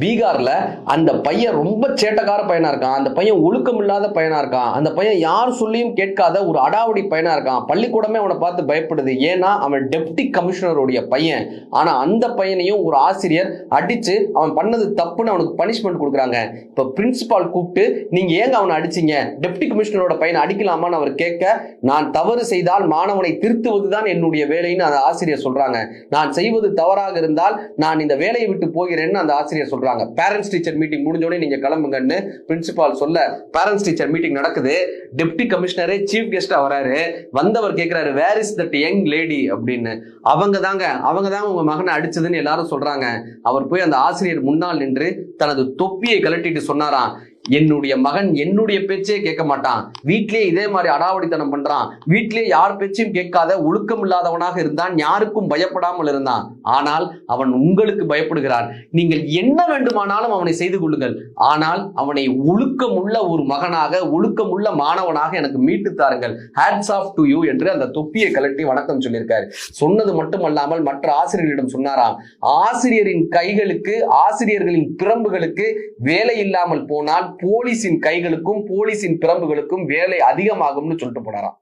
பீகார்ல அந்த பையன் ரொம்ப சேட்டக்கார பையனா இருக்கான். அந்த பையன் ஒழுக்கம் இல்லாத பையனா இருக்கான். அந்த பையன் யார் சொல்லியும் கேட்காத ஒரு அடாவடி பையனா இருக்கான். பள்ளிக்கூடமே அவனை பார்த்து பயப்படுது. ஏன்னா அவன் டெப்டி கமிஷனருடைய பையன். ஆனா அந்த பையனையும் ஒரு ஆசிரியர் அடிச்சு அவன் பண்ணது தப்புன்னு அவனுக்கு பனிஷ்மெண்ட் கொடுக்குறாங்க. இப்ப பிரின்சிபால் கூப்பிட்டு நீங்க ஏங்க அவனை அடிச்சீங்க? டெப்டி கமிஷனரோட பையனை அடிக்கலாமான்னு அவர் கேட்க நான் தவறு செய்தால் மாணவனை திருத்துவதுதான் என்னுடைய வேலைன்னு அந்த ஆசிரியர் சொல்றாங்க. நான் செய்வது தவறாக இருந்தால் நான் இந்த வேலையை விட்டு போகிறேன்னு அந்த ஆசிரியர் சொல்றாங்க. பேரண்ட்ஸ் டீச்சர் மீட்டிங் முடிஞ்சோடனே நீங்க கிளம்புங்கன்னு பிரின்சிபால் சொல்ல பேரண்ட்ஸ் டீச்சர் மீட்டிங் நடக்குது. டெப்டி கமிஷனரே சீஃப் கெஸ்டா வராரு. வந்தவர் கேட்கிறாரு where is that young lady அப்படின்னு. அவங்க தாங்க அவங்க தாங்க உங்க மகனை அடிச்சதுன்னு எல்லாரும் சொல்றாங்க. அவர் போய் அந்த ஆசிரியர் முன்னால் நின்று தனது தொப்பியை கலட்டிட்டு சொன்னாராம். என்னுடைய மகன் என்னுடைய பேச்சே கேட்க மாட்டான். வீட்லயே இதே மாதிரி அடாவடித்தனம் பண்றான். வீட்லயே யார் பேச்சையும் கேட்காத ஒழுக்கம் இல்லாதவனாக இருந்தான் யாருக்கும் பயப்படாமல் இருந்தான். ஆனால் அவன் உங்களுக்கு பயப்படுகிறான். நீங்கள் என்ன வேண்டுமானாலும் அவனை செய்து கொள்ளுங்கள். ஆனால் அவனை ஒழுக்கமுள்ள ஒரு மகனாக ஒழுக்கமுள்ள மாணவனாக எனக்கு மீட்டு தாருங்கள். ஹேட்ஸ் ஆஃப் டு யூ என்று அந்த தொப்பியை கலட்டி வணக்கம் சொல்லியிருக்காரு. சொன்னது மட்டுமல்லாமல் மற்ற ஆசிரியர்களிடம் சொன்னாராம். ஆசிரியரின் கைகளுக்கு ஆசிரியர்களின் பிரம்புகளுக்கு வேலை இல்லாமல் போனால் போலீஸின் கைகளுக்கும் போலீஸின் பிரம்புகளுக்கும் வேலை அதிகமாகும்னு சொல்லிட்டு போனாராம்.